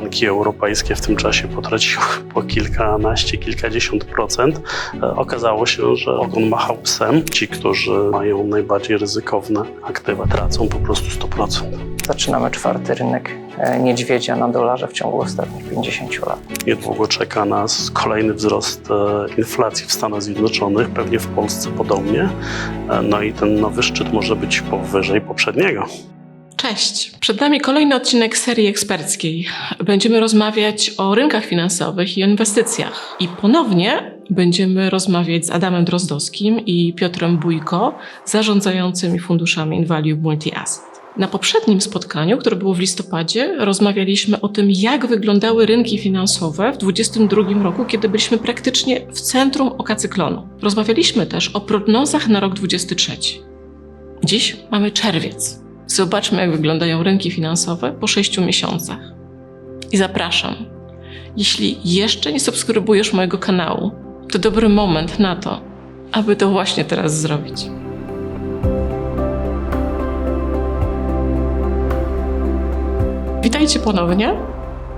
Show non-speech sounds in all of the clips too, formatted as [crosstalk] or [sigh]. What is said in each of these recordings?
Banki europejskie w tym czasie potraciły [laughs] po kilkanaście, kilkadziesiąt procent. E, Okazało się, że ogon machał psem. Ci, którzy mają najbardziej ryzykowne aktywa, tracą po prostu 100%. Zaczynamy czwarty rynek e, niedźwiedzia na dolarze w ciągu ostatnich 50 lat. Niedługo czeka nas kolejny wzrost e, inflacji w Stanach Zjednoczonych, pewnie w Polsce podobnie. No i ten nowy szczyt może być powyżej poprzedniego. Cześć! Przed nami kolejny odcinek serii eksperckiej. Będziemy rozmawiać o rynkach finansowych i o inwestycjach. I ponownie będziemy rozmawiać z Adamem Drozdowskim i Piotrem Bójko, zarządzającymi funduszami InValue Multi-Asset. Na poprzednim spotkaniu, które było w listopadzie, rozmawialiśmy o tym, jak wyglądały rynki finansowe w 2022 roku, kiedy byliśmy praktycznie w centrum oka cyklonu. Rozmawialiśmy też o prognozach na rok 2023. Dziś mamy czerwiec. Zobaczmy, jak wyglądają rynki finansowe po sześciu miesiącach. I zapraszam. Jeśli jeszcze nie subskrybujesz mojego kanału, to dobry moment na to, aby to właśnie teraz zrobić. Witajcie ponownie.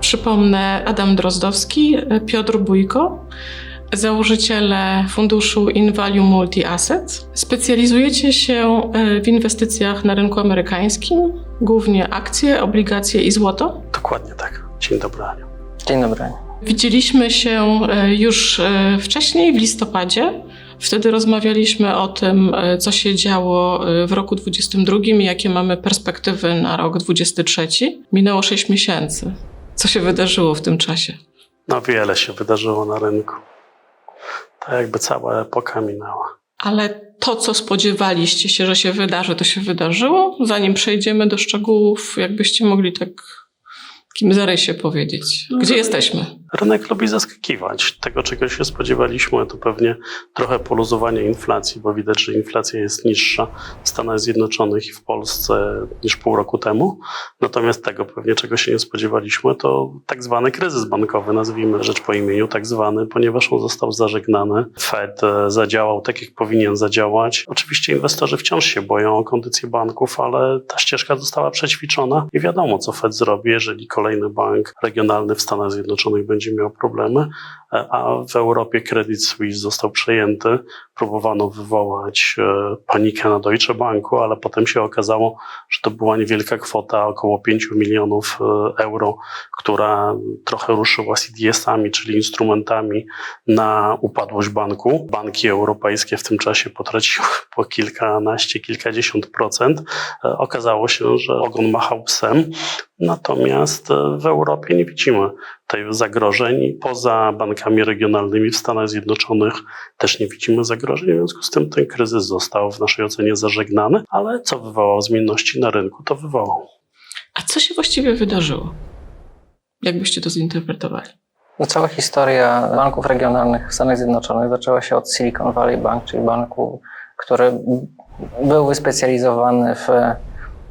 Przypomnę Adam Drozdowski, Piotr Bójko, założyciele funduszu InValue Multi-Asset. Specjalizujecie się e, w inwestycjach na rynku amerykańskim, głównie akcje, obligacje i złoto. Dokładnie tak. Dzień dobry, Aniu. Dzień dobry. Widzieliśmy się e, już e, wcześniej, w listopadzie. Wtedy rozmawialiśmy o tym, co się działo w roku 2022 i jakie mamy perspektywy na rok 2023. Minęło 6 miesięcy. Co się wydarzyło w tym czasie? No wiele się wydarzyło na rynku. Jakby cała epoka minęła. Ale to, co spodziewaliście się, że się wydarzy, to się wydarzyło? Zanim przejdziemy do szczegółów, jakbyście mogli tak w takim zarysie powiedzieć. Gdzie jesteśmy? Rynek lubi zaskakiwać. Tego, czego się spodziewaliśmy, to pewnie trochę poluzowanie inflacji, bo widać, że inflacja jest niższa w Stanach Zjednoczonych i w Polsce niż pół roku temu. Natomiast tego pewnie, czego się nie spodziewaliśmy, to tak zwany kryzys bankowy, nazwijmy rzecz po imieniu, tak zwany, ponieważ on został zażegnany. Fed e, zadziałał tak, jak powinien zadziałać. Oczywiście inwestorzy wciąż się boją o kondycję banków, ale ta ścieżka została przećwiczona i wiadomo, co Fed zrobi, jeżeli kolejny bank regionalny w Stanach Zjednoczonych będzie miał problemy, e, a w Europie Credit Suisse został przejęty. Próbowano wywołać e, panikę na Deutsche Banku, ale potem się okazało, że to była niewielka kwota, około 5 milionów e, euro, która trochę ruszyła CDS-ami, czyli instrumentami na upadłość banku. Banki europejskie w tym czasie potraciły [laughs] po kilkanaście, kilkadziesiąt procent. E, Okazało się, że ogon machał psem, natomiast e, w Europie nie widzimy tych zagrożeń. Poza bankami regionalnymi w Stanach Zjednoczonych też nie widzimy zagrożeń, w związku z tym ten kryzys został w naszej ocenie zażegnany, ale co wywołał zmienności na rynku, to wywołał. A co się właściwie wydarzyło? Jak byście to zinterpretowali? No, cała historia banków regionalnych w Stanach Zjednoczonych zaczęła się od Silicon Valley Bank, czyli banku, który był wyspecjalizowany w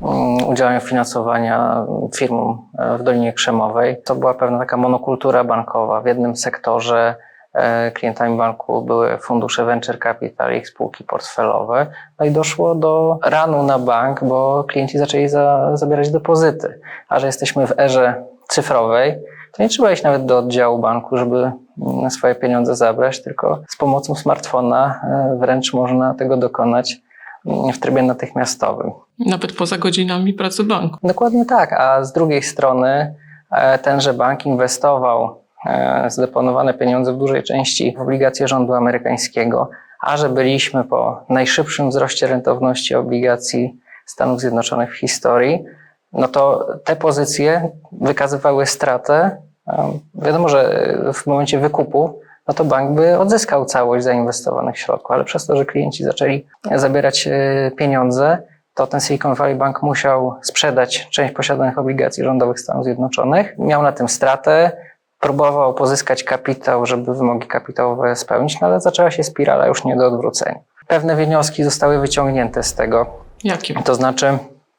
mm, udziałaniu finansowania firmom e, w Dolinie Krzemowej. To była pewna taka monokultura bankowa. W jednym sektorze e, klientami banku były fundusze venture capital i ich spółki portfelowe. No i doszło do ranu na bank, bo klienci zaczęli za, zabierać depozyty. A że jesteśmy w erze cyfrowej, to nie trzeba iść nawet do oddziału banku, żeby mm, swoje pieniądze zabrać, tylko z pomocą smartfona e, wręcz można tego dokonać mm, w trybie natychmiastowym. Nawet poza godzinami pracy banku. Dokładnie tak, a z drugiej strony e, tenże bank inwestował e, zdeponowane pieniądze w dużej części w obligacje rządu amerykańskiego, a że byliśmy po najszybszym wzroście rentowności obligacji Stanów Zjednoczonych w historii, no to te pozycje wykazywały stratę. E, Wiadomo, że w momencie wykupu no to bank by odzyskał całość zainwestowanych środków, ale przez to, że klienci zaczęli zabierać e, pieniądze, to ten Silicon Valley Bank musiał sprzedać część posiadanych obligacji rządowych Stanów Zjednoczonych. Miał na tym stratę, próbował pozyskać kapitał, żeby wymogi kapitałowe spełnić, no ale zaczęła się spirala już nie do odwrócenia. Pewne wnioski zostały wyciągnięte z tego, Jakie? to znaczy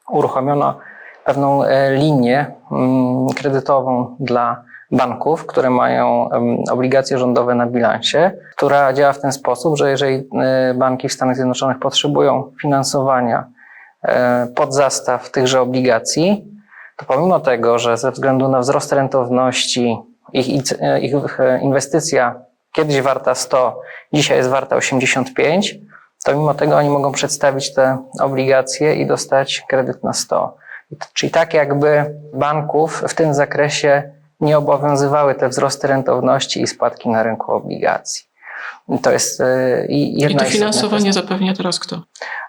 uruchomiono pewną e, linię mm, kredytową dla banków, które mają obligacje rządowe na bilansie, która działa w ten sposób, że jeżeli e, banki w Stanach Zjednoczonych potrzebują finansowania e, pod zastaw tychże obligacji, to pomimo tego, że ze względu na wzrost rentowności ich, ich inwestycja kiedyś warta 100, dzisiaj jest warta 85, to mimo tego oni mogą przedstawić te obligacje i dostać kredyt na 100. Czyli tak jakby banków w tym zakresie nie obowiązywały te wzrosty rentowności i spadki na rynku obligacji. I To jest e, i I jedna to finansowanie zapewnia teraz kto?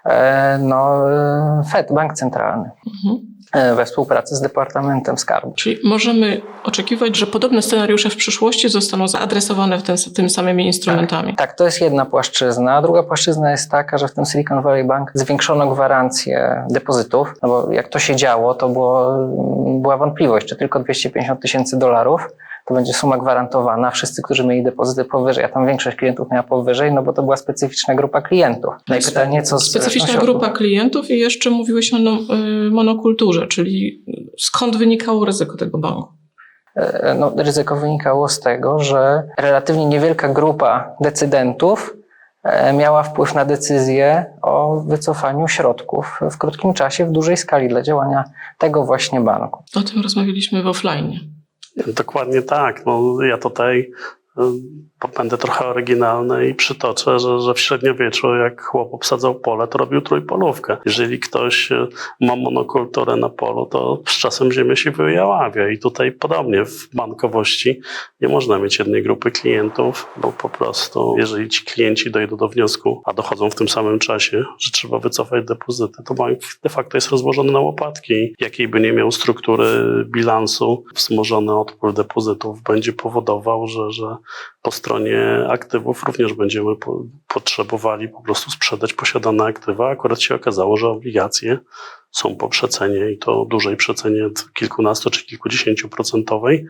E, No, e, Fed, Bank Centralny, Mhm. E, we współpracy z Departamentem Skarbu. Czyli możemy oczekiwać, że podobne scenariusze w przyszłości zostaną zaadresowane w ten, tym samymi instrumentami. Tak, to jest jedna płaszczyzna. A druga płaszczyzna jest taka, że w tym Silicon Valley Bank zwiększono gwarancję depozytów, no bo jak to się działo, to było, była wątpliwość, czy tylko 250 tysięcy dolarów to będzie suma gwarantowana. Wszyscy, którzy mieli depozyty powyżej, a tam większość klientów miała powyżej, no bo to była specyficzna grupa klientów. No i pytanie, co z Specyficzna grupa klientów i jeszcze mówiłeś o no, y, monokulturze, czyli skąd wynikało ryzyko tego banku? E, no, ryzyko wynikało z tego, że relatywnie niewielka grupa decydentów e, miała wpływ na decyzję o wycofaniu środków w krótkim czasie, w dużej skali dla działania tego właśnie banku. O tym rozmawialiśmy w offline. Dokładnie tak. No, ja tutaj będę trochę oryginalny i przytoczę, że, że w średniowieczu jak chłop obsadzał pole, to robił trójpolówkę. Jeżeli ktoś y, ma monokulturę na polu, to z czasem ziemia się wyjaławia i tutaj podobnie w bankowości nie można mieć jednej grupy klientów, bo po prostu jeżeli ci klienci dojdą do wniosku, a dochodzą w tym samym czasie, że trzeba wycofać depozyty, to bank de facto jest rozłożony na łopatki. Jakiej by nie miał struktury bilansu, wzmożony odpływ depozytów będzie powodował, że, że po stronie aktywów również będziemy po, potrzebowali po prostu sprzedać posiadane aktywa. Akurat się okazało, że obligacje są po przecenie i to dużej przecenie kilkunastu czy kilkudziesięciu procentowej,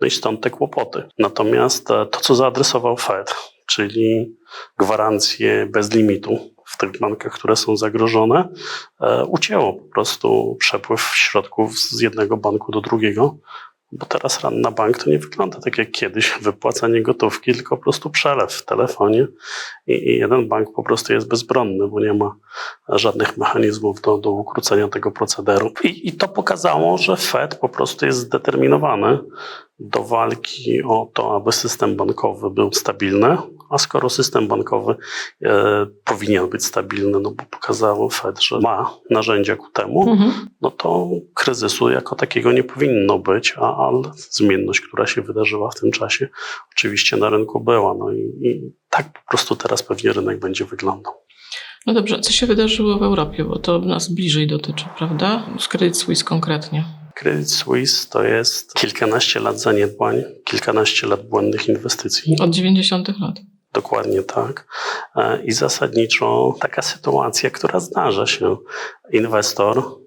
no i stąd te kłopoty. Natomiast e, to, co zaadresował Fed, czyli gwarancje bez limitu w tych bankach, które są zagrożone, e, ucięło po prostu przepływ środków z jednego banku do drugiego. Bo teraz ran na bank to nie wygląda tak jak kiedyś wypłacanie gotówki, tylko po prostu przelew w telefonie i, i jeden bank po prostu jest bezbronny, bo nie ma żadnych mechanizmów do, do ukrócenia tego procederu. I, I to pokazało, że Fed po prostu jest zdeterminowany do walki o to, aby system bankowy był stabilny, a skoro system bankowy e, powinien być stabilny, no bo pokazało Fed, że ma narzędzia ku temu, Mhm. no to kryzysu jako takiego nie powinno być, a, ale zmienność, która się wydarzyła w tym czasie, oczywiście na rynku była. No i, i tak po prostu teraz pewnie rynek będzie wyglądał. No dobrze, co się wydarzyło w Europie, bo to nas bliżej dotyczy, prawda? Z Credit Suisse konkretnie. Credit Suisse to jest kilkanaście lat zaniedbań, kilkanaście lat błędnych inwestycji. Od 90 lat. Dokładnie tak. E, I zasadniczo taka sytuacja, która zdarza się. Inwestor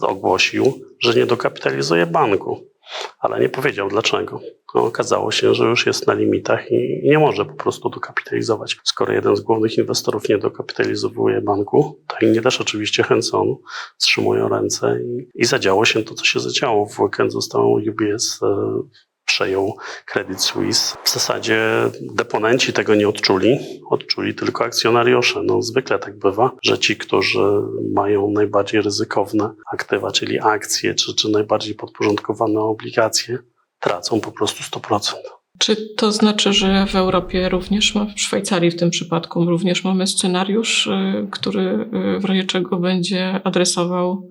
ogłosił, że nie dokapitalizuje banku, ale nie powiedział dlaczego. No, okazało się, że już jest na limitach i nie może po prostu dokapitalizować. Skoro jeden z głównych inwestorów nie dokapitalizowuje banku, to inni też oczywiście chęcą wstrzymują ręce i, i zadziało się to, co się zadziało. W weekend został UBS e, przejął Credit Suisse. W zasadzie deponenci tego nie odczuli, odczuli tylko akcjonariusze. No, zwykle tak bywa, że ci, którzy mają najbardziej ryzykowne aktywa, czyli akcje, czy, czy najbardziej podporządkowane obligacje, tracą po prostu 100%. Czy to znaczy, że w Europie również, w Szwajcarii w tym przypadku, również mamy scenariusz, y, który y, w razie czego będzie adresował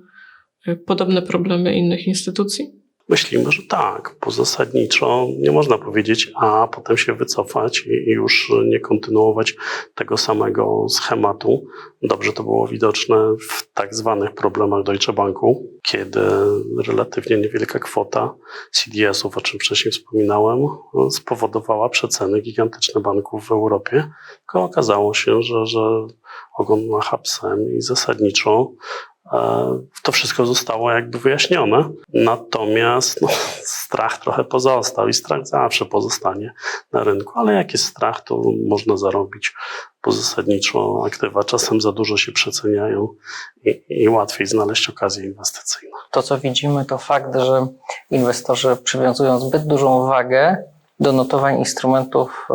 y, podobne problemy innych instytucji? Myślimy, że tak, bo zasadniczo nie można powiedzieć A, potem się wycofać i już nie kontynuować tego samego schematu. Dobrze to było widoczne w tak zwanych problemach Deutsche Banku, kiedy relatywnie niewielka kwota CDS-ów, o czym wcześniej wspominałem, spowodowała przeceny gigantyczne banków w Europie. Tylko okazało się, że, że ogon macha psem i zasadniczo To wszystko zostało jakby wyjaśnione, natomiast no, strach trochę pozostał i strach zawsze pozostanie na rynku, ale jak jest strach, to można zarobić, bo zasadniczo aktywa czasem za dużo się przeceniają i, i łatwiej znaleźć okazje inwestycyjne. To, co widzimy, to fakt, że inwestorzy przywiązują zbyt dużą wagę do notowań instrumentów e,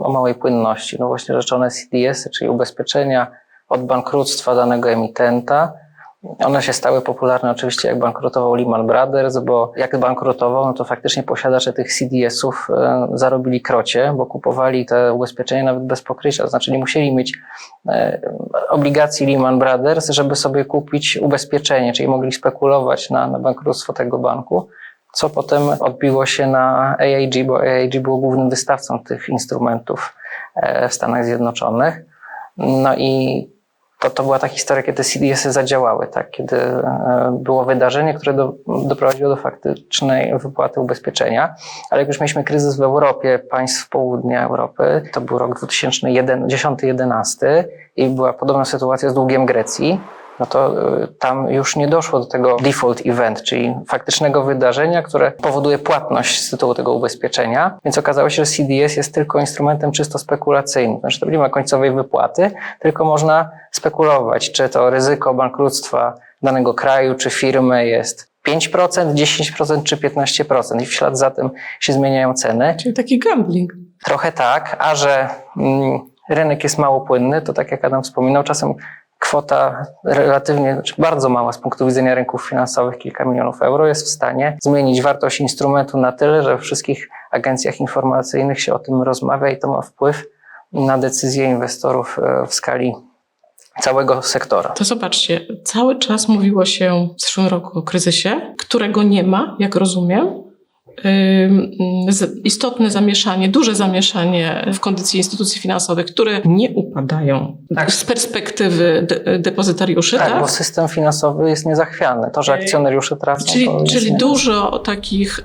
o małej płynności. No właśnie rzeczone CDS, czyli ubezpieczenia od bankructwa danego emitenta, One się stały popularne oczywiście jak bankrutował Lehman Brothers, bo jak bankrutował, no to faktycznie posiadacze tych CDS-ów e, zarobili krocie, bo kupowali te ubezpieczenia nawet bez pokrycia, to znaczy nie musieli mieć e, obligacji Lehman Brothers, żeby sobie kupić ubezpieczenie, czyli mogli spekulować na, na bankructwo tego banku, co potem odbiło się na AIG, bo AIG było głównym wystawcą tych instrumentów e, w Stanach Zjednoczonych. No i to, to była ta historia, kiedy CDS-y zadziałały, tak? kiedy e, było wydarzenie, które do, doprowadziło do faktycznej wypłaty ubezpieczenia. Ale jak już mieliśmy kryzys w Europie, państw południa Europy, to był rok 2010-2011 i była podobna sytuacja z długiem Grecji, no to y, tam już nie doszło do tego default event, czyli faktycznego wydarzenia, które powoduje płatność z tytułu tego ubezpieczenia. Więc okazało się, że CDS jest tylko instrumentem czysto spekulacyjnym. Znaczy to nie ma końcowej wypłaty, tylko można spekulować, czy to ryzyko bankructwa danego kraju czy firmy jest 5%, 10% czy 15% i w ślad za tym się zmieniają ceny. Czyli taki gambling. Trochę tak, a że mm, rynek jest mało płynny, to tak jak Adam wspominał, czasem kwota relatywnie, czy bardzo mała z punktu widzenia rynków finansowych, kilka milionów euro, jest w stanie zmienić wartość instrumentu na tyle, że w wszystkich agencjach informacyjnych się o tym rozmawia i to ma wpływ na decyzje inwestorów e, w skali całego sektora. To zobaczcie, cały czas mówiło się w zeszłym roku o kryzysie, którego nie ma, jak rozumiem. Istotne zamieszanie, duże zamieszanie w kondycji instytucji finansowych, które nie upadają Tak. z perspektywy de- depozytariuszy, Tak, tak? bo system finansowy jest niezachwiany. To, że Ej, akcjonariusze tracą, Czyli, czyli nie- dużo takich y,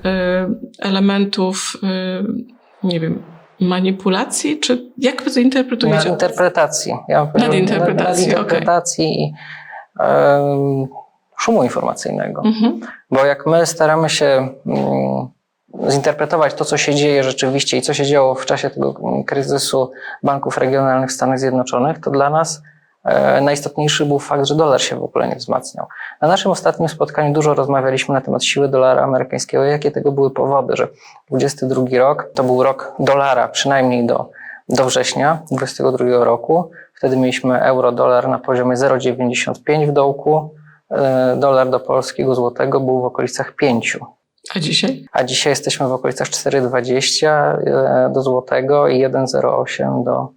elementów, y, nie wiem, manipulacji, czy jak wy to interpretujecie? Nadinterpretacji. Ja Nadinterpretacji, nad- nadinterpretacji i em, szumu informacyjnego. Mhm. Bo jak my staramy się mm, zinterpretować to, co się dzieje rzeczywiście i co się działo w czasie tego kryzysu banków regionalnych w Stanach Zjednoczonych, to dla nas e, najistotniejszy był fakt, że dolar się w ogóle nie wzmacniał. Na naszym ostatnim spotkaniu dużo rozmawialiśmy na temat siły dolara amerykańskiego, jakie tego były powody, że 22 rok to był rok dolara, przynajmniej do, do września 22 roku. Wtedy mieliśmy euro-dolar na poziomie 0,95 w dołku, e, dolar do polskiego złotego był w okolicach 5. A dzisiaj? A dzisiaj jesteśmy w okolicach 4,20 e, do złotego i 1,08 do,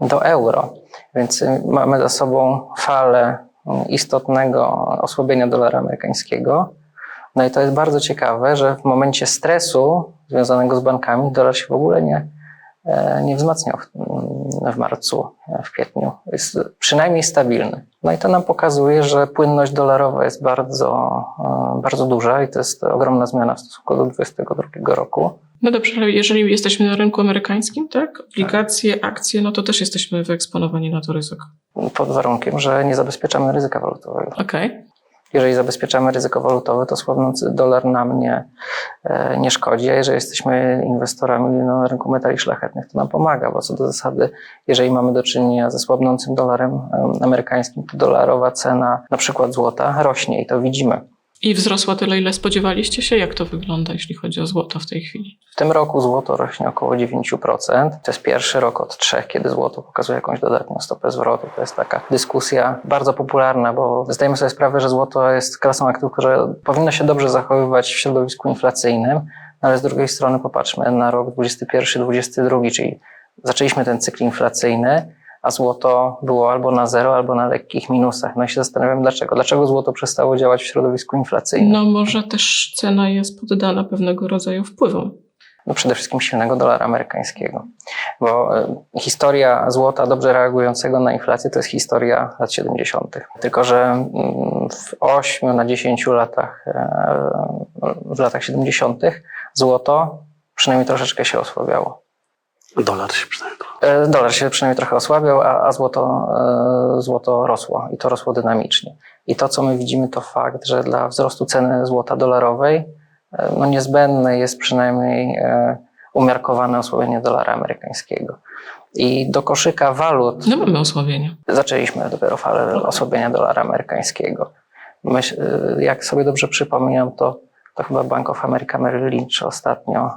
do euro. Więc y, mamy za sobą falę mm, istotnego osłabienia dolara amerykańskiego. No i to jest bardzo ciekawe, że w momencie stresu związanego z bankami dolar się w ogóle nie, nie wzmacniał w, marcu, e, w kwietniu. Jest przynajmniej stabilny. No i to nam pokazuje, że płynność dolarowa jest bardzo, e, bardzo duża i to jest ogromna zmiana w stosunku do 2022 roku. No dobrze, ale jeżeli jesteśmy na rynku amerykańskim, tak? Obligacje, akcje, no to też jesteśmy wyeksponowani na to ryzyko. Pod warunkiem, że nie zabezpieczamy ryzyka walutowego. Okej. Jeżeli zabezpieczamy ryzyko walutowe, to słabnący dolar nam nie, e, nie szkodzi, a jeżeli jesteśmy inwestorami na rynku metali szlachetnych, to nam pomaga, bo co do zasady, jeżeli mamy do czynienia ze słabnącym dolarem em, amerykańskim, to dolarowa cena na przykład złota rośnie i to widzimy. I wzrosła tyle, ile spodziewaliście się? Jak to wygląda, jeśli chodzi o złoto w tej chwili? W tym roku złoto rośnie około 9%. To jest pierwszy rok od trzech, kiedy złoto pokazuje jakąś dodatnią stopę zwrotu. To jest taka dyskusja bardzo popularna, bo zdajemy sobie sprawę, że złoto jest klasą aktów, które powinno się dobrze zachowywać w środowisku inflacyjnym, no ale z drugiej strony popatrzmy na rok 2021-2022, czyli zaczęliśmy ten cykl inflacyjny, a złoto było albo na zero, albo na lekkich minusach. No i się zastanawiam dlaczego. Dlaczego złoto przestało działać w środowisku inflacyjnym? No może też cena jest poddana pewnego rodzaju wpływom. no przede wszystkim silnego dolara amerykańskiego. Bo e, historia złota dobrze reagującego na inflację to jest historia lat 70. Tylko, że mm, w 8 na 10 latach, e, w latach 70. złoto przynajmniej troszeczkę się osłabiało. Dolar się przynajmniej trochę. E, Dolar się przynajmniej trochę osłabiał, a, a złoto, e, złoto rosło i to rosło dynamicznie. I to, co my widzimy, to fakt, że dla wzrostu ceny złota dolarowej e, no niezbędne jest przynajmniej e, umiarkowane osłabienie dolara amerykańskiego. I do koszyka walut No mamy osłabienie. zaczęliśmy dopiero falę osłabienia dolara amerykańskiego. Myśl, jak sobie dobrze przypominam, to, to chyba Bank of America Merrill Lynch ostatnio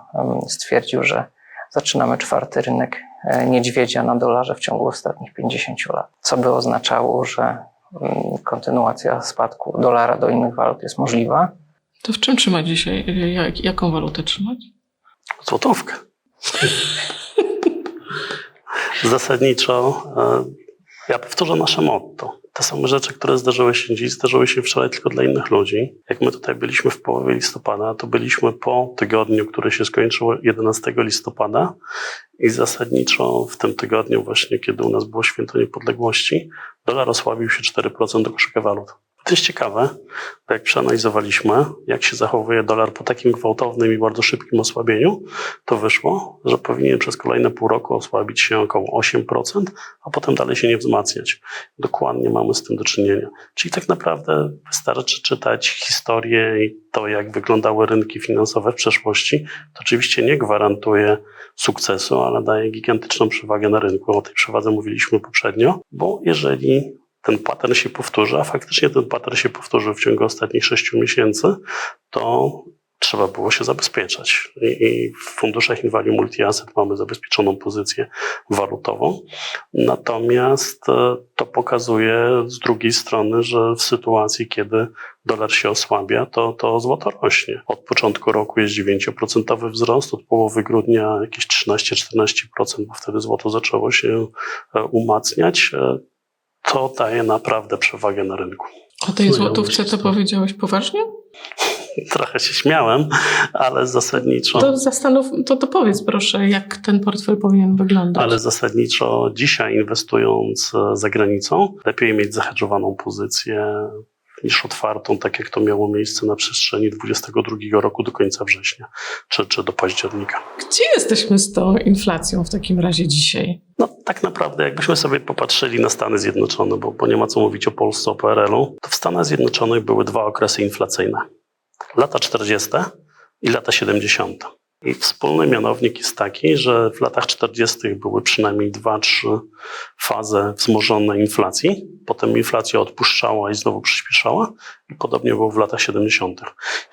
stwierdził, że zaczynamy czwarty rynek e, niedźwiedzia na dolarze w ciągu ostatnich 50 lat. Co by oznaczało, że mm, kontynuacja spadku dolara do innych walut jest możliwa. To w czym trzymać dzisiaj? Jak, jaką walutę trzymać? Złotówkę. [laughs] Zasadniczo e, ja powtórzę nasze motto. Te same rzeczy, które zdarzyły się dziś, zdarzyły się wczoraj tylko dla innych ludzi. Jak my tutaj byliśmy w połowie listopada, to byliśmy po tygodniu, który się skończył 11 listopada i zasadniczo w tym tygodniu właśnie, kiedy u nas było święto niepodległości, dolar osłabił się 4% do koszyka walut. To jest ciekawe, bo jak przeanalizowaliśmy, jak się zachowuje dolar po takim gwałtownym i bardzo szybkim osłabieniu, to wyszło, że powinien przez kolejne pół roku osłabić się około 8%, a potem dalej się nie wzmacniać. Dokładnie mamy z tym do czynienia. Czyli tak naprawdę wystarczy czytać historię i to, jak wyglądały rynki finansowe w przeszłości. To oczywiście nie gwarantuje sukcesu, ale daje gigantyczną przewagę na rynku. O tej przewadze mówiliśmy poprzednio, bo jeżeli ten pattern się powtórzy, a faktycznie ten pattern się powtórzył w ciągu ostatnich sześciu miesięcy, to trzeba było się zabezpieczać. I, w funduszach Invalue Multi-Asset mamy zabezpieczoną pozycję walutową. Natomiast e, to pokazuje z drugiej strony, że w sytuacji, kiedy dolar się osłabia, to, to złoto rośnie. Od początku roku jest 9% wzrost, od połowy grudnia jakieś 13-14%, bo wtedy złoto zaczęło się e, umacniać. To daje naprawdę przewagę na rynku. O tej złotówce to powiedziałeś poważnie? [laughs] Trochę się śmiałem, ale zasadniczo. To zastanów, to, to powiedz proszę, jak ten portfel powinien wyglądać. Ale zasadniczo dzisiaj inwestując za granicą, lepiej mieć zahedżowaną pozycję niż otwartą, tak jak to miało miejsce na przestrzeni 2022 roku do końca września, czy, czy do października. Gdzie jesteśmy z tą inflacją w takim razie dzisiaj? No tak naprawdę, jakbyśmy sobie popatrzyli na Stany Zjednoczone, bo, bo nie ma co mówić o Polsce, o PRL-u, to w Stanach Zjednoczonych były dwa okresy inflacyjne. Lata 40. i lata 70. Wspólny mianownik jest taki, że w latach 40. były przynajmniej dwa, trzy fazy wzmożonej inflacji. Potem inflacja odpuszczała i znowu przyspieszała. I podobnie było w latach 70.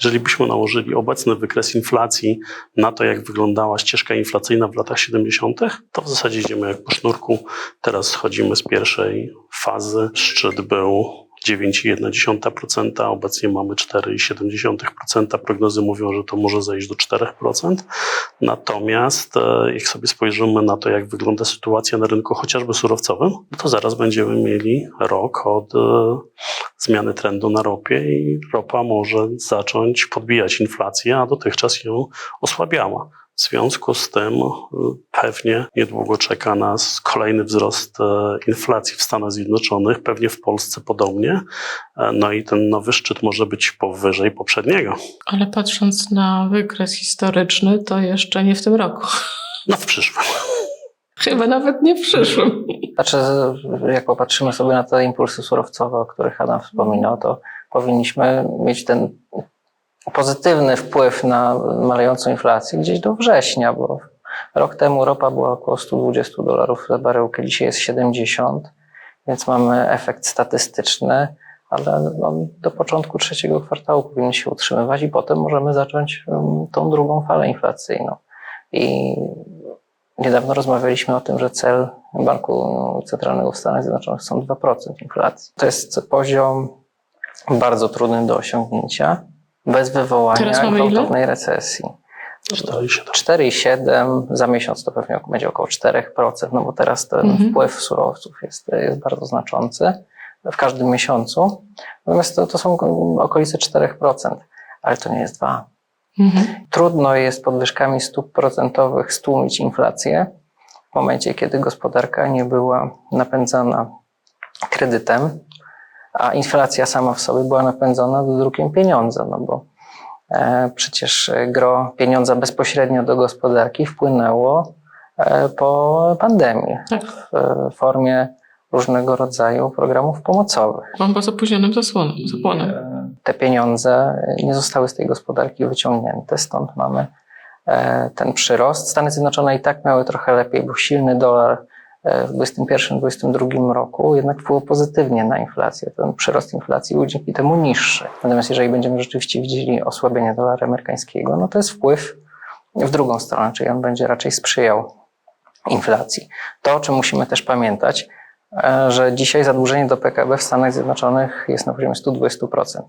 Jeżeli byśmy nałożyli obecny wykres inflacji na to, jak wyglądała ścieżka inflacyjna w latach 70., to w zasadzie idziemy jak po sznurku. Teraz schodzimy z pierwszej fazy. Szczyt był 9,1%, obecnie mamy 4,7%. Prognozy mówią, że to może zejść do 4%. Natomiast e, jak sobie spojrzymy na to, jak wygląda sytuacja na rynku chociażby surowcowym, to zaraz będziemy mieli rok od e, zmiany trendu na ropie i ropa może zacząć podbijać inflację, a dotychczas ją osłabiała. W związku z tym y, pewnie niedługo czeka nas kolejny wzrost e, inflacji w Stanach Zjednoczonych, pewnie w Polsce podobnie. E, No i ten nowy szczyt może być powyżej poprzedniego. Ale patrząc na wykres historyczny, to jeszcze nie w tym roku. No w przyszłym. [laughs] Chyba nawet nie w przyszłym. Znaczy, jak popatrzymy sobie na te impulsy surowcowe, o których Adam wspominał, to powinniśmy mieć ten pozytywny wpływ na malejącą inflację gdzieś do września, bo rok temu ropa była około 120 dolarów za baryłkę, dzisiaj jest 70, więc mamy efekt statystyczny, ale on do początku trzeciego kwartału powinien się utrzymywać i potem możemy zacząć um, tą drugą falę inflacyjną. I Niedawno rozmawialiśmy o tym, że cel Banku Centralnego w Stanach Zjednoczonych są 2% inflacji. To jest poziom bardzo trudny do osiągnięcia, bez wywołania gwałtownej recesji. 4,7. 4,7 za miesiąc to pewnie będzie około 4%, no bo teraz ten Mhm. wpływ surowców jest, jest bardzo znaczący w każdym miesiącu. Natomiast to, to są okolice 4%, ale to nie jest 2. Mhm. Trudno jest podwyżkami stóp procentowych stłumić inflację w momencie, kiedy gospodarka nie była napędzana kredytem, a inflacja sama w sobie była napędzana drukiem pieniądza, no bo e, przecież gro pieniądza bezpośrednio do gospodarki wpłynęło e, po pandemii Tak, w e, formie różnego rodzaju programów pomocowych. mam z opóźnionym zasłonem, zapłonem. Te pieniądze nie zostały z tej gospodarki wyciągnięte, stąd mamy ten przyrost. Stany Zjednoczone i tak miały trochę lepiej, bo silny dolar w 2021-2022 roku jednak wpływał pozytywnie na inflację. Ten przyrost inflacji był dzięki temu niższy. Natomiast jeżeli będziemy rzeczywiście widzieli osłabienie dolara amerykańskiego, no to jest wpływ w drugą stronę, czyli on będzie raczej sprzyjał inflacji. To, o czym musimy też pamiętać, e, że dzisiaj zadłużenie do PKB w Stanach Zjednoczonych jest na poziomie 120%.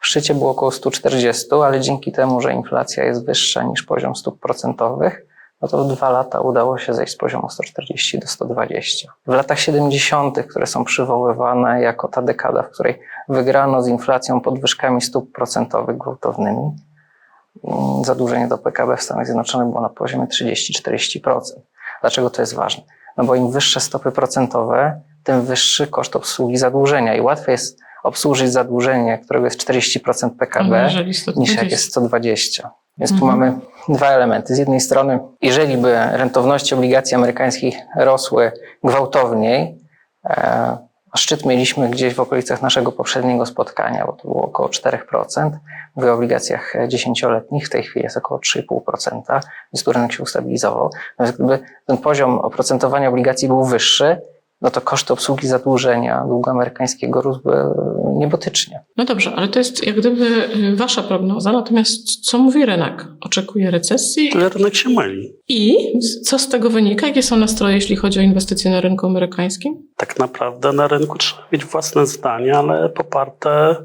W szczycie było około 140, ale dzięki temu, że inflacja jest wyższa niż poziom stóp procentowych, no to w dwa lata udało się zejść z poziomu 140 do 120. W latach 70., które są przywoływane jako ta dekada, w której wygrano z inflacją podwyżkami stóp procentowych gwałtownymi, mm, zadłużenie do PKB w Stanach Zjednoczonych było na poziomie 30-40%. Dlaczego to jest ważne? No bo im wyższe stopy procentowe, tym wyższy koszt obsługi zadłużenia i łatwiej jest obsłużyć zadłużenie, którego jest 40% PKB, niż 120. jak jest 120. Więc tu Mhm. mamy dwa elementy. Z jednej strony, jeżeli by rentowności obligacji amerykańskich rosły gwałtowniej, e, szczyt mieliśmy gdzieś w okolicach naszego poprzedniego spotkania, bo to było około 4%, w obligacjach dziesięcioletnich w tej chwili jest około 3,5%, więc rynek się ustabilizował. Natomiast gdyby ten poziom oprocentowania obligacji był wyższy, no to koszty obsługi zadłużenia długu amerykańskiego rósłby niebotycznie. No dobrze, ale to jest jak gdyby y, wasza prognoza, natomiast co mówi rynek? Oczekuje recesji Ale rynek się myli. I co z tego wynika? Jakie są nastroje, jeśli chodzi o inwestycje na rynku amerykańskim? Tak naprawdę na rynku trzeba mieć własne zdanie, ale poparte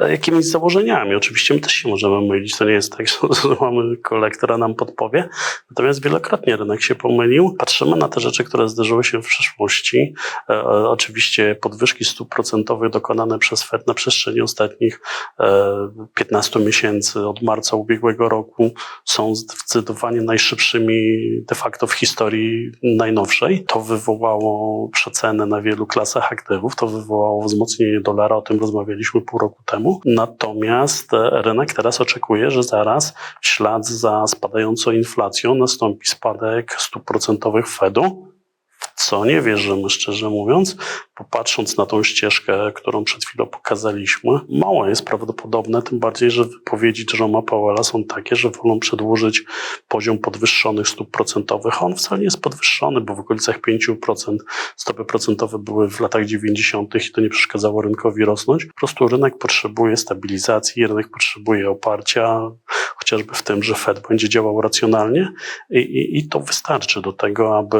e, jakimiś założeniami. Oczywiście my też się możemy mylić. To nie jest tak, [laughs] że mamy kolektora która nam podpowie. Natomiast wielokrotnie rynek się pomylił. Patrzymy na te rzeczy, które zdarzyły się w przeszłości. E, e, Oczywiście podwyżki stóp procentowych dokonane przez Fed na przestrzeni ostatnich e, 15 miesięcy od marca ubiegłego roku są zdecydowanie najszybszymi de facto w historii najnowszej. To wywołało przecenę na wielu klasach aktywów, to wywołało wzmocnienie dolara, o tym rozmawialiśmy pół roku temu. Natomiast e, rynek teraz oczekuje, że zaraz w ślad za spadającą inflacją nastąpi spadek stóp procentowych Fedu, w co nie wierzymy, szczerze mówiąc, bo patrząc na tą ścieżkę, którą przed chwilą pokazaliśmy, mało jest prawdopodobne, tym bardziej, że wypowiedzi Jeroma Powella są takie, że wolą przedłużyć poziom podwyższonych stóp procentowych. On wcale nie jest podwyższony, bo w okolicach 5% stopy procentowe były w latach 90. i to nie przeszkadzało rynkowi rosnąć. Po prostu rynek potrzebuje stabilizacji, rynek potrzebuje oparcia, chociażby w tym, że Fed będzie działał racjonalnie i, i, i to wystarczy do tego, aby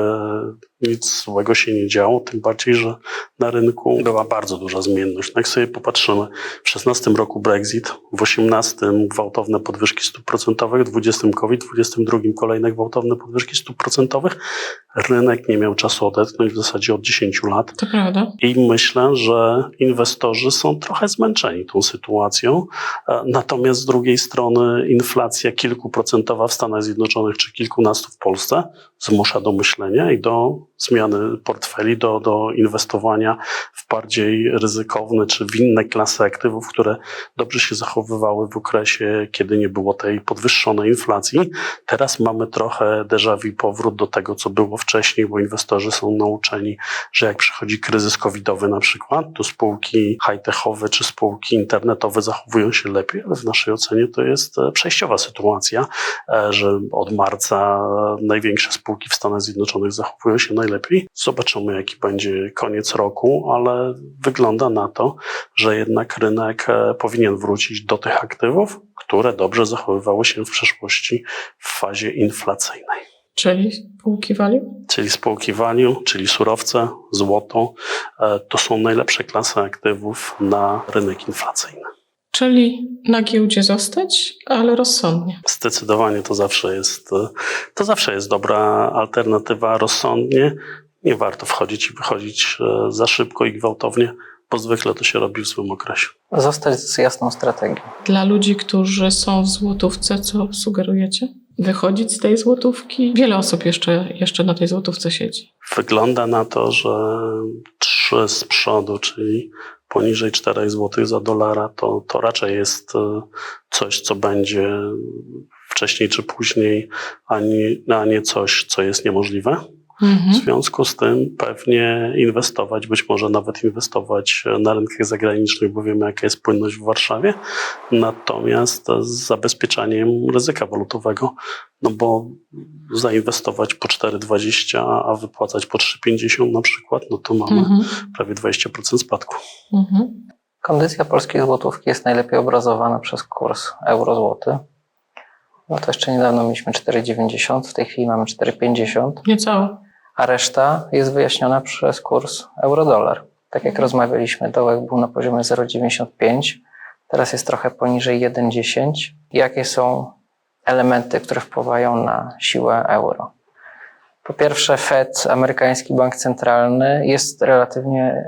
nic złego się nie działo, tym bardziej, że na rynku była bardzo duża zmienność. No jak sobie popatrzymy, w 16 roku Brexit, w 18 gwałtowne podwyżki stóp procentowych, w 20 COVID, w 22 kolejne gwałtowne podwyżki stóp procentowych, rynek nie miał czasu odetchnąć w zasadzie od 10 lat. To prawda. I myślę, że inwestorzy są trochę zmęczeni tą sytuacją. Natomiast z drugiej strony inflacja kilkuprocentowa w Stanach Zjednoczonych czy kilkunastu w Polsce zmusza do myślenia i do zmiany portfeli, do, do inwestowania w bardziej ryzykowne czy w inne klasy aktywów, które dobrze się zachowywały w okresie, kiedy nie było tej podwyższonej inflacji. Teraz mamy trochę déjà vu powrót do tego, co było wcześniej, bo inwestorzy są nauczeni, że jak przychodzi kryzys covidowy na przykład, to spółki high-techowe czy spółki internetowe zachowują się lepiej, ale w naszej ocenie to jest przejściowa sytuacja, e, że od marca największe spółki w Stanach Zjednoczonych zachowują się najlepiej. Zobaczymy, jaki będzie koniec roku, ale wygląda na to, że jednak rynek e, powinien wrócić do tych aktywów, które dobrze zachowywały się w przeszłości w fazie inflacyjnej Czyli spółki value? czyli spółki value, czyli surowce, złoto, e, to są najlepsze klasy aktywów na rynek inflacyjny. Czyli na giełdzie zostać, ale rozsądnie. Zdecydowanie to zawsze jest, e, to zawsze jest dobra alternatywa rozsądnie. Nie warto wchodzić i wychodzić e, za szybko i gwałtownie, bo zwykle to się robi w złym okresie. Zostać z jasną strategią. Dla ludzi, którzy są w złotówce, co sugerujecie? Wychodzić z tej złotówki? Wiele osób jeszcze, jeszcze na tej złotówce siedzi. Wygląda na to, że trzy z przodu, czyli poniżej 4 zł za dolara, to, to raczej jest e, coś, co będzie wcześniej czy później, a nie, a nie coś, co jest niemożliwe. W Mhm. związku z tym pewnie inwestować, być może nawet inwestować na rynkach zagranicznych, bo wiemy, jaka jest płynność w Warszawie, natomiast z zabezpieczaniem ryzyka walutowego, no bo zainwestować po 4,20, a wypłacać po 3,50 na przykład, no to mamy Mhm. prawie 20% spadku. Mhm. Kondycja polskiej złotówki jest najlepiej obrazowana przez kurs euro-złoty. No to jeszcze niedawno mieliśmy 4,90, w tej chwili mamy 4,50, Niecałe. A reszta jest wyjaśniona przez kurs euro-dolar. Tak jak rozmawialiśmy, dołek był na poziomie 0,95, teraz jest trochę poniżej 1,10. Jakie są elementy, które wpływają na siłę euro? Po pierwsze, Fed, amerykański bank centralny, jest relatywnie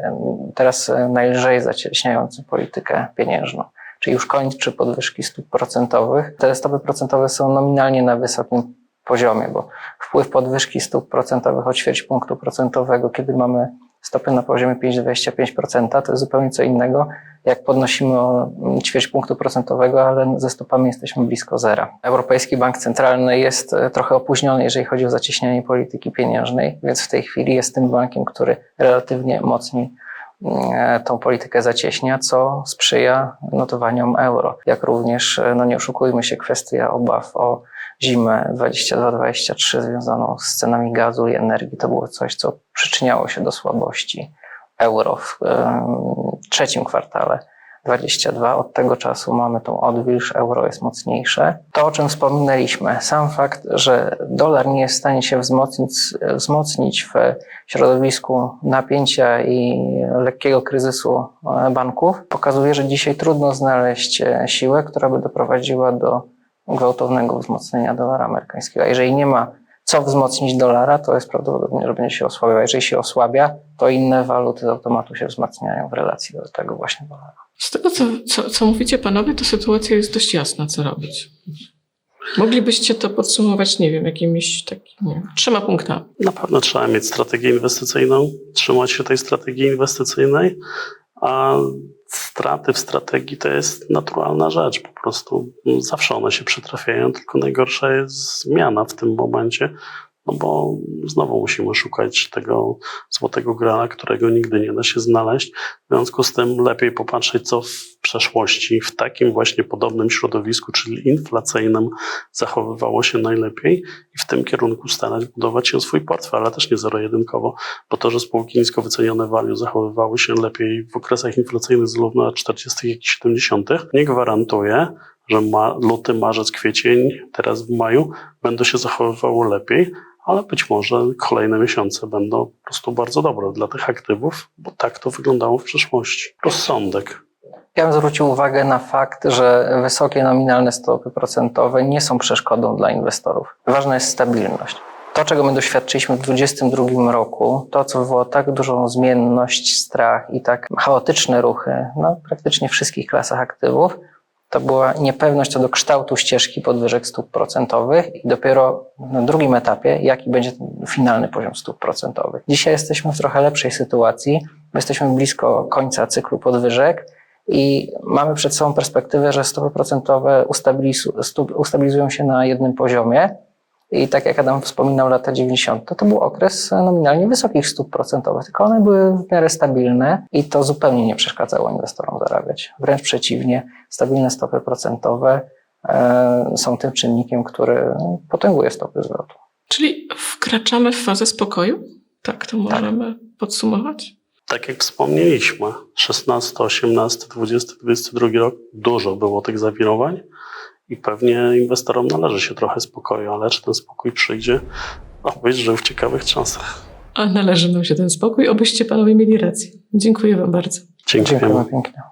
teraz najlżej zacieśniający politykę pieniężną, czyli już kończy podwyżki stóp procentowych. Te stopy procentowe są nominalnie na wysokim poziomie, bo wpływ podwyżki stóp procentowych o ćwierć punktu procentowego, kiedy mamy stopy na poziomie 5,25%, to jest zupełnie co innego, jak podnosimy o ćwierć punktu procentowego, ale ze stopami jesteśmy blisko zera. Europejski Bank Centralny jest e, trochę opóźniony, jeżeli chodzi o zacieśnianie polityki pieniężnej, więc w tej chwili jest tym bankiem, który relatywnie mocniej mm, tą politykę zacieśnia, co sprzyja notowaniom euro. Jak również, e, no nie oszukujmy się, kwestia obaw o zimę 22-23 związaną z cenami gazu i energii, to było coś, co przyczyniało się do słabości euro w trzecim kwartale 22. Od tego czasu mamy tą odwilż, euro jest mocniejsze. To, o czym wspominaliśmy, sam fakt, że dolar nie jest w stanie się wzmocnić, wzmocnić w środowisku napięcia i lekkiego kryzysu e, banków, pokazuje, że dzisiaj trudno znaleźć e, siłę, która by doprowadziła do gwałtownego wzmocnienia dolara amerykańskiego. A jeżeli nie ma co wzmocnić dolara, to jest prawdopodobne, że będzie się osłabiał. A jeżeli się osłabia, to inne waluty z automatu się wzmacniają w relacji do tego właśnie dolara. Z tego, co, co, co mówicie panowie, to sytuacja jest dość jasna, co robić. Moglibyście to podsumować, nie wiem, jakimiś takimi wiem, trzema punktami. Na pewno trzeba mieć strategię inwestycyjną, trzymać się tej strategii inwestycyjnej, a straty w strategii to jest naturalna rzecz. Po prostu mm, zawsze one się przytrafiają, tylko najgorsza jest zmiana w tym momencie, no bo znowu musimy szukać tego złotego grala, którego nigdy nie da się znaleźć. W związku z tym lepiej popatrzeć, co w przeszłości w takim właśnie podobnym środowisku, czyli inflacyjnym, zachowywało się najlepiej i w tym kierunku starać budować się swój portfel, ale też nie zero-jedynkowo, bo to, że spółki nisko wycenione value zachowywały się lepiej w okresach inflacyjnych z lat 40. i 70., nie gwarantuje, że ma, luty, marzec, kwiecień, teraz w maju będą się zachowywało lepiej, ale być może kolejne miesiące będą po prostu bardzo dobre dla tych aktywów, bo tak to wyglądało w przeszłości. Rozsądek. Ja bym zwrócił uwagę na fakt, że wysokie nominalne stopy procentowe nie są przeszkodą dla inwestorów. Ważna jest stabilność. To, czego my doświadczyliśmy w 2022 roku, to, co wywołało tak dużą zmienność, strach i tak chaotyczne ruchy na praktycznie wszystkich klasach aktywów, to była niepewność co do kształtu ścieżki podwyżek stóp procentowych i dopiero na drugim etapie, jaki będzie finalny poziom stóp procentowych. Dzisiaj jesteśmy w trochę lepszej sytuacji, bo jesteśmy blisko końca cyklu podwyżek i mamy przed sobą perspektywę, że stopy procentowe ustabilizują się na jednym poziomie. I tak jak Adam wspominał, lata 90. to, to był okres nominalnie wysokich stóp procentowych, tylko one były w miarę stabilne i to zupełnie nie przeszkadzało inwestorom zarabiać. Wręcz przeciwnie, stabilne stopy procentowe e, są tym czynnikiem, który potęguje stopy zwrotu. Czyli wkraczamy w fazę spokoju? Tak to możemy podsumować? Tak jak wspomnieliśmy, 16, 18, 20, 22 rok dużo było tych zawirowań i pewnie inwestorom należy się trochę spokoju, ale czy ten spokój przyjdzie? No, być żył w ciekawych czasach. A należy nam się ten spokój, obyście panowie mieli rację. Dziękuję wam bardzo. Dziękujemy. Dziękujemy pięknie.